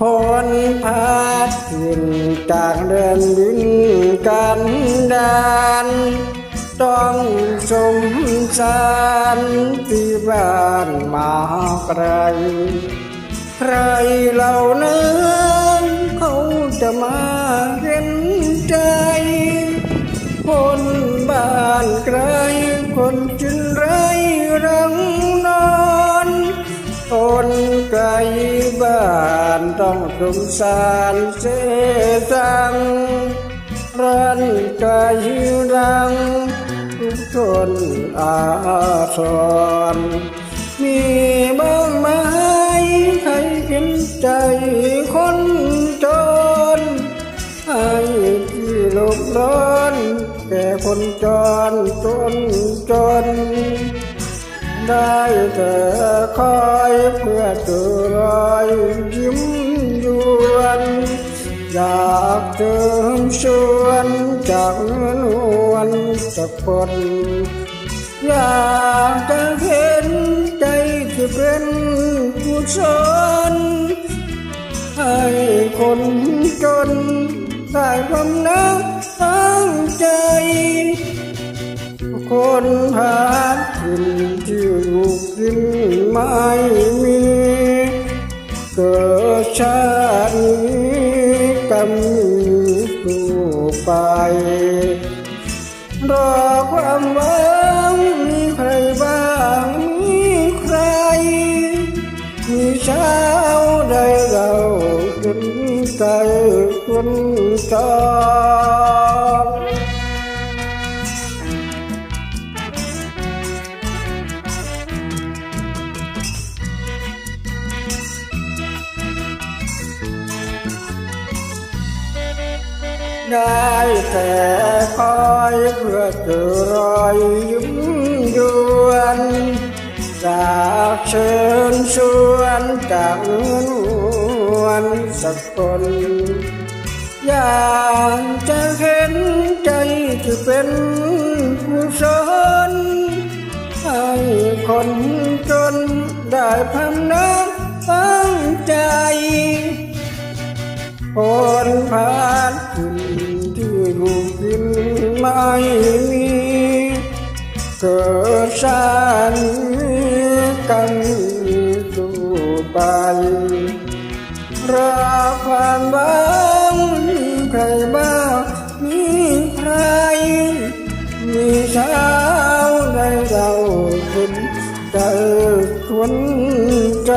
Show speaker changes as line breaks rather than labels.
พลพาดขึ้นจากเดินดินกันดานต้องสมสารที่บ้านมาไกลใครเหล่านั้นเขาจะมาเห็นใจ คนบ้านไกลคนจินไรรังนอนคนไกล บ้านต้องสงสารเสสังรันไกลรัง ทุกทนอาทรมีบ้างไหมใครเห็นใจคนจนให้ที่หลบร้อนแก่คนจรจนจน ได้แต่คอยเพื่อเจอรอยยิ้มยวนอยากเจิมชวนจากนวันสักคนอยากจะเห็นใจที่เป็นกุศลให้คนจนได้ความนัก ลูกกินไม่มี เกิดชาตินี้กำมีสู่ไปรอความหวังมีใครบ้างมีใคร มีเช้าใดเราจนใจคนจร ได้แต่คอยเพื่อเจอรอยยิ้มยวนจากเชิญชวนจากเงินวันสักคนอยากจะเห็นใจที่เป็นผู้สนให้คนจนได้พำนักตั้งใจคนพาด ขึ้นที่ลูกกินไม่มีเกิดชาตินี้กันสู่ไปรักความบ้างใครบ้างมีใคร มีเช้าในเราคนใจคนใจ